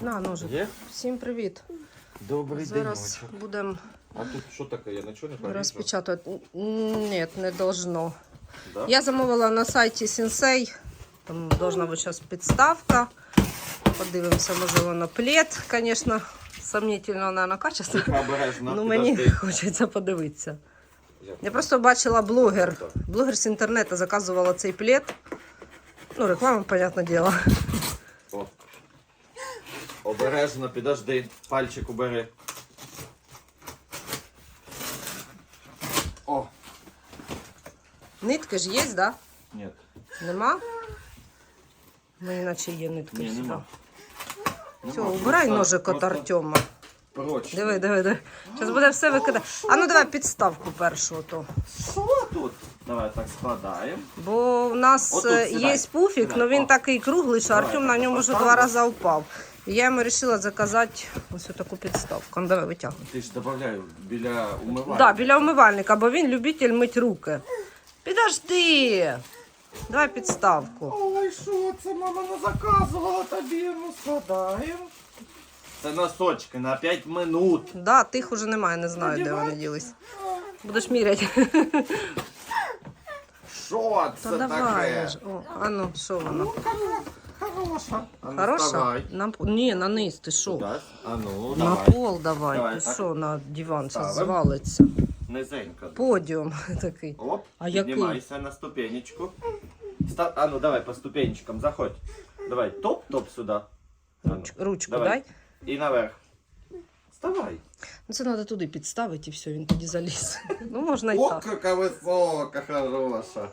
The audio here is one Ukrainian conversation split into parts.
На, ножик. Є? Всім привіт. Добрий Зараз день. будемо А тут що таке? Я нічого не порізав? розпечатувати. Ні, не должно. Да? Я замовила на сайті Sensei. Там должна бути зараз підставка. Подивимося, може воно плед, звісно, сомнительного, наверное, качество. Тихо, обережно. Ну, мені підожди. хочеться подивитися. Я- Я просто бачила блогер. Блогер з інтернету заказувала цей плед. Ну, реклама, понятне діло. Обережно, підожди. Пальчик убери. О, Нитки ж є, так? Да? ні. Нема? Ну, іначе є нитки. Ні, нема. Все, Нема, убирай просто- ножик от просто Артема. Прочно. Диви, диви, диви. Зараз буде все викидати. А ну давай підставку першу. То. Що тут? Давай так складаємо. Бо в нас Отут е, сідай. є пуфік, Сідай. але він О. такий круглий, що Давай, Артем так, на ньому вже поставлю. два рази впав. Я йому вирішила заказати ось таку підставку. Ну, давай витягуй. Ти ж додай біля умивальника. Да, біля умивальника, бо він любитель мить руки. Підожди. Давай підставку. Ой, що це мама не заказувала тобі, ну складаємо. Це носочки на 5 минут. Да, тих уже немає, не знаю, де вони ділись. Будеш міряти. Що це Та давай. таке? ж. О, а ну, що воно? Ну, хороша. А ну, Хороша? вставай. На, п- ні, на низ, ти що? Туди. А ну, На давай. пол давай, Давай, ти так. що, на диван зараз Ставим. звалиться. Низенько. Подіум такий. Оп, А який? піднімайся на ступенечку. Ста... А ну давай по ступенечкам, заходь. Давай, топ-топ сюди. А ну, Руч, ручку давай. дай. І наверх. Вставай. Ну це треба туди підставити і все, він тоді заліз. Ну можна і О, так. яка висока, хороша.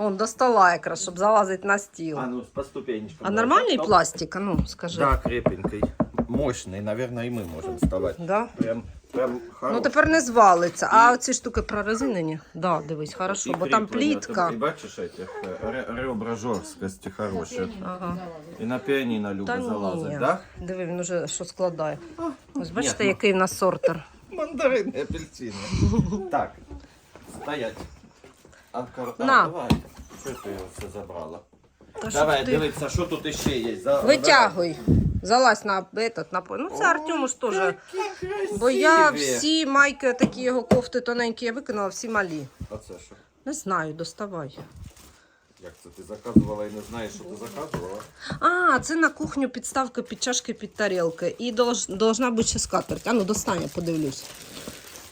Он до стола якраз, щоб залазити на стіл. А ну, по ступенечкам. А давай. нормальний Топ. пластик, а ну скажи. Да, крепенький. Мощный, наверное, и мы можем вставать. Да? Прям, прям хороший. Ну тепер не звалиться. А оці штуки прорезинені? Да, дивись, хорошо, І бо там кріплення. плітка. Ти бачиш этих е, ре- ребра жорсткості хороші. Ага. І на піаніно Та любить ні. залазить, да? Диви, він уже що складає. Ось бачите, Ні, ну- який в нас сортер. Мандарини, апельсини. так, стоять. Анкар... А, давай. Що ти його все забрала? Та Давай, щоб ти- дивіться, що тут іще є. За... Витягуй. Залазь на этот, на по- Ну це Артему ж теж. Бо я всі майки, такі його кофти тоненькі, я викинула, всі малі. А це що? Не знаю, доставай. Як це ти заказувала і не знаєш, що ти заказувала? А, це на кухню підставка під чашки під тарілки. І долж, должна бути ще скатерть. А ну достань, я подивлюсь.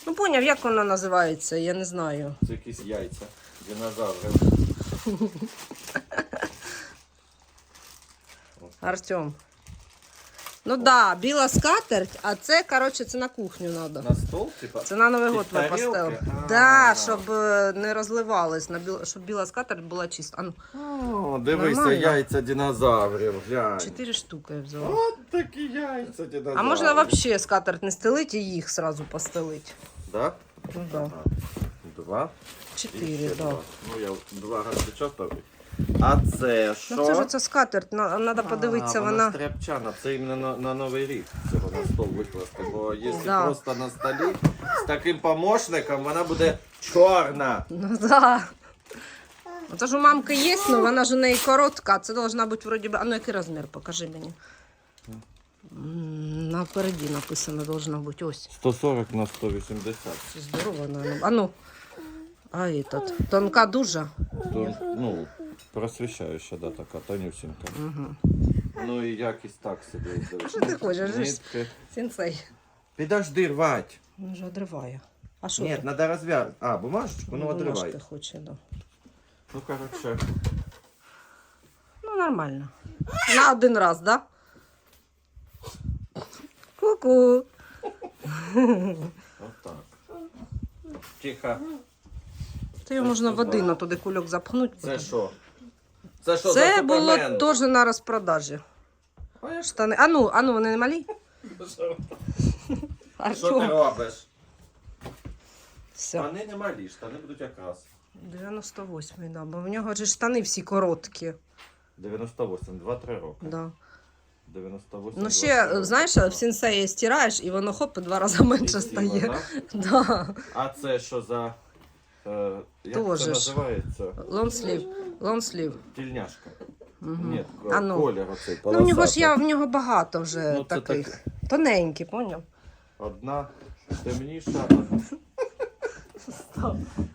Ну поняв, як вона називається, я не знаю. Це якісь яйця. Динозаври. Артем. Ну так, да, біла скатерть, а це, коротше, це на кухню треба. На стол, типа? Це на Новий год ми тарілки? поставили. А. Да, щоб е, не розливалось, на біл... щоб біла скатерть була чиста. А ну, О, дивися, Нормально. яйця динозаврів, глянь. чотири штуки я взяла. От такі яйця динозаврів. А можна взагалі скатерть не стелити і їх сразу постелити. Да? Ну да. Ага. Два. І Чотири, ще да. два. Ну, я два розпечатав. А це що? Ну це ж це скатерть, треба подивитися, а, вона. стряпчана, це іменно на, на Новий рік цього на стол викласти. Бо якщо Да. просто на столі з таким помощником, вона буде чорна. Ну да. Це ж у мамки є, але вона ж у неї коротка. Це должна бути вроді би. А ну який розмір, покажи мені. М, Напереді написано должна бути. Ось. 140 на 180. Це здорово, наверное. А ну. А этот. Тонка дуже. То, ну, просвіщаюча, да, така, тонюсінька. Угу. Ну і якість так собі. Що ти хочеш? Нитки. Сінцей. Підожди, рвать. Він же одриває. А що Ні, ти? треба розв'язати. А, бумажечку, ну бумажки одривай. хоче, да. Ну, коротше. Ну, нормально. На один раз, да? Ку-ку. Отак. Тихо. Це його можна в один туди кульок запхнути. Це що? Це що Це за було супермен? теж на розпродажі. А Штани. А ну, а ну, вони не малі? Що ти Артем. робиш? Все. Штани не малі, штани будуть якраз. 98, да, бо в нього ж штани всі короткі. 98, 2-3 роки. Да. 98. Ну ще, знаєш, в сенсеї стираєш і воно хоп, і два рази менше стає. Да. А це що за. Е, як Тоже це ж. називається? Лонслів. Лонслів. Тільняшка. Мгм. Ні, А ну. колір оцей Ну, в нього ж я в нього багато вже Ну, це таких. таке. Тоненькі, поняв? Одна темніша.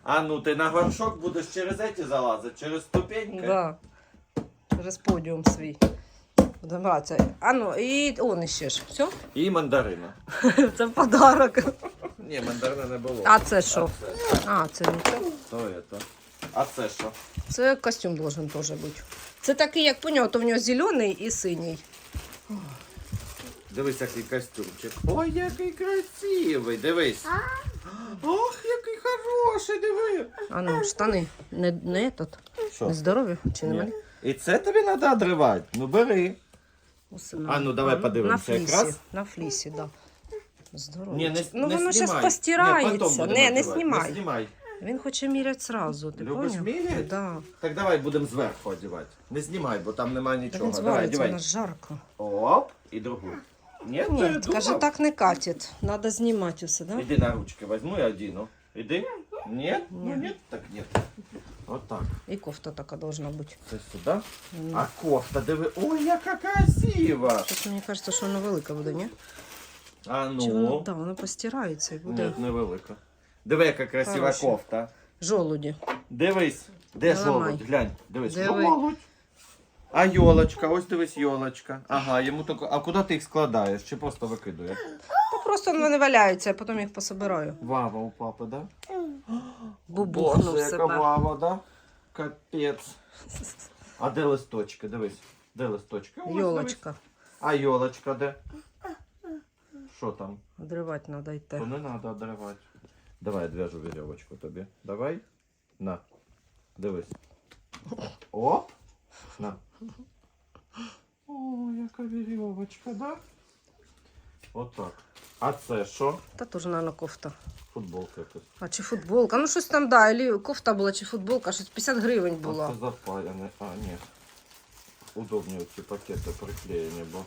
А ну ти на горшок будеш через эти залазити, через ступеньки? Да. Через подіум свій. Будемо. А ну, і он іще ж. Все? І мандарина. Це подарок. Ні, мандарина не було. А це що? А це, А, це нічого. то это. А це що? Це костюм должен теж бути. Це такий, як поняв, то в нього зелений і синій. Дивись, який костюмчик. Ой, який красивий, дивись. Ох, який хороший, диви. А ну, штани. Не, не этот. Що? Не здорові чи не Ні. малі? І це тобі треба одривати. Ну бери. Усе А ну, давай на подивимося флісі, якраз. На флісі, так. Да. Здорово. Ні, не, ну не воно зараз постирається. Не, не одягати. знімай. Не знімай. Він хоче міряти сразу. Ти Любиш поняв? міряти? Да. Так давай будемо зверху одягати. Не знімай, бо там немає нічого. він Давай, звалиться, у одягай. нас жарко. Оп, і другу. Ні, Ні, передумав? каже, так не катить. Надо знімати все, да? Іди на ручки, возьму і одіну. Іди. Ні? Ну Ні. ні, так ні. От так. І кофта така должна бути. Це сюди. Ну. А кофта, диви. Ой, яка красива. Щось мені кажеться, що воно велика буде, ні? А Чи воно, ну. да, воно постирається і буде Ні, невелика. Диви, яка красива Хороша. кофта. жолуді. Дивись, де Не ламай. жолудь? Глянь, дивись. Диви. Жолудь. А йолочка, ось дивись йолочка. Ага, йому тако. А куди ти їх складаєш? Чи просто викидуєш? Та просто вони валяються, я потім їх пособираю. Вава у папи, да? Бубухнув Боже, яка себе. вава, да? Капець. А де листочки? Дивись. Де листочки? Ось, дивись. Йолочка. А йолочка де? Що там? Дривати треба То йти. не треба одривати. Давай одв'яжу вірьовочку тобі. Давай. На. Дивись. Оп. На. О, яка вірьовочка, да? Отак. А це що? Та теж, мабуть, кофта. Футболка якась. А чи футболка? Ну щось там, да, або кофта була, чи футболка, щось 50 гривень А була. це запаяне. А, ні. Удобні ці пакети приклеєні, бо.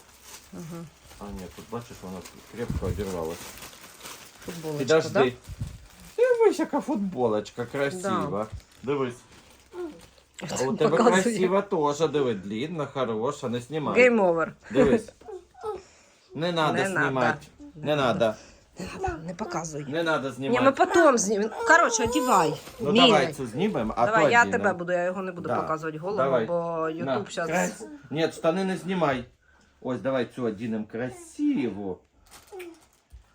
Ага. А, ні, тут бачиш, вона крепко одірвалась. Футболочка, Підожди. да? Дивись, яка футболочка красива. Дивись. А у тебе Показує. красива теж, диви, длинна, хороша, не знімай. Гейм овер. Дивись. Не треба Не надо. знімати. Не треба. Не показуй. Не треба Ні, ми знімати. потім знімемо. Коротше, одівай. Ну Міряй. давай цю знімемо, а Давай, то я одінемо. тебе буду, я його не буду Да. показувати голову, Давай. бо На, Ютуб зараз. крас- Ні, штани не знімай. Ось, давай цю одінемо красиву.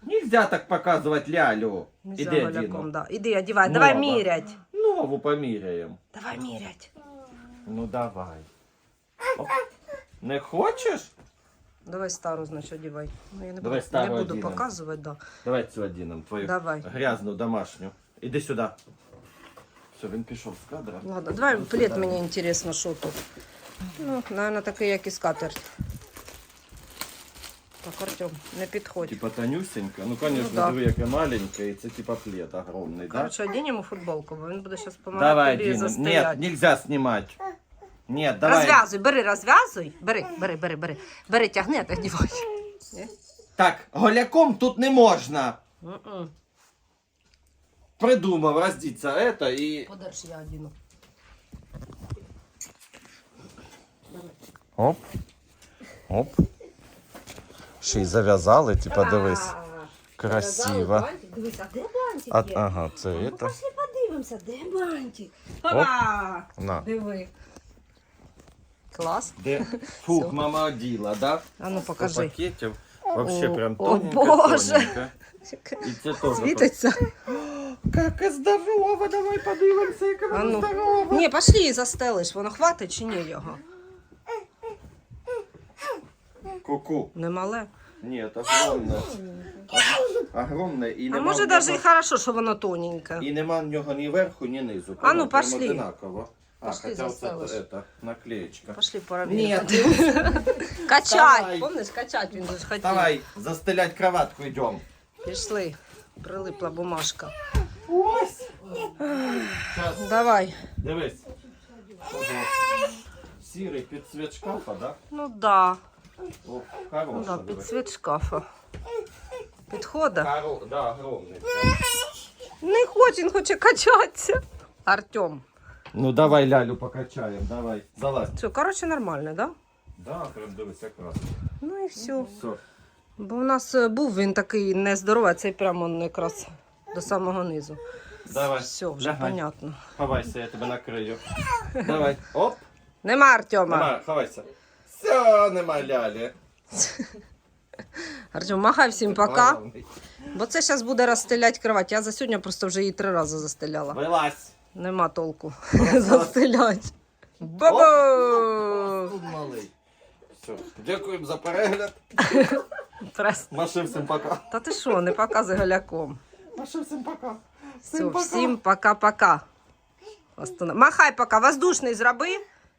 Нельзя так показувати лялю. Іди голяком, одіну. да. Іди, одівай, Нова. давай мірять. Нову поміряємо. Давай мірять. Ну давай. Оп. Не хочеш? Давай стару, значить, одівай. Ну, я не Давай буду, стару не буду одінемо. показувати, да. Давай цю одінемо, твою Давай. грязну домашню. Іди сюди. Все, він пішов з кадра. Ладно, давай Ну, плед сюди. мені інтересно, що тут. Ну, наверное, такий, як і скатерть. Так, Артем, не підходь. Типа тонюсенька. Ну, конечно, Ну, да. диви, яка маленька, і це типа плед огромний, да? Короче, одінь йому футболку, бо він буде зараз допомагати Давай, тобі. Нет, застояти. нельзя снимать. Нет, давай. Розв'язуй, бери, розв'язуй. Бери, бери, бери, бери. Бери, тягни, а ти одівай. Ні? Так, голяком тут не можна. М-м. Придумав роздіться это і... Подальше я одіну. Оп. Оп. Ще й зав'язали, типа, дивись. Красиво. Дивись, а де бантик А, є? ага, це Ну, это. пошли подивимося, де бантик. На. Диви. Клас. Де? Фух, мама оділа, да? А ну покажи. пакетів. Вообще О, прям о, тоненько, Боже. тоненько. І це теж. Світиться. Яка здорова, давай подивимося, яка А вона ну. здорова. Ні, пошли застелиш, воно хватить чи ні його? Ку-ку. Не мале. Нет, огромне. Огромне і А нема може в навіть і нього- хорошо, що воно тоненьке. І нема в нього ні верху, ні низу. А ну, пошли. одинаково. А, Пошли, хотя вот заставиш. это, это, наклеечка. Пошли Нет, поровняємо. Давай. Качать, помниш, качать він же ж хотів. давай, застелять кроватку идем. Пішли. Прилипла бумажка. Ось. Сейчас, Давай. дивись. Ого. Сірий під цвет шкафа, да? Ну да. О, Ну хороший, да, під дивись. цвіт шкафа. Підхода. Хоро... Да, огромний. Не хоче, він хоче качатися. Артем. Ну давай лялю покачаємо, давай. Залазь. Все, коротше, нормально, да? Да, прям дивись, якраз. Ну і все. Все. Бо у нас е, був він такий нездоровий, а цей прямо он якраз до самого низу. Давай. Все, вже лягай. понятно. Ховайся, я тебе накрию. Давай. Оп. Нема Артема. Нема, ховайся. Все, нема лялі. Артем, махай всім пока. Бо це зараз буде розстеляти кровать. Я за сьогодні просто вже її три рази застеляла. Вилазь. Нема толку застелять. Бабу! Тут малий. Все. Дякуємо за перегляд. Прес. Маши всім пока. Та ти що, не показуй голяком. Маши всім пока. Все, всім пока-пока. Остана- Махай пока, воздушний зроби.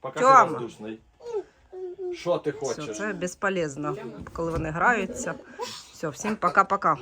Пока Тьома. ти воздушний. Що ти Все, хочеш? це безполезно, коли вони граються. Все, всім пока-пока.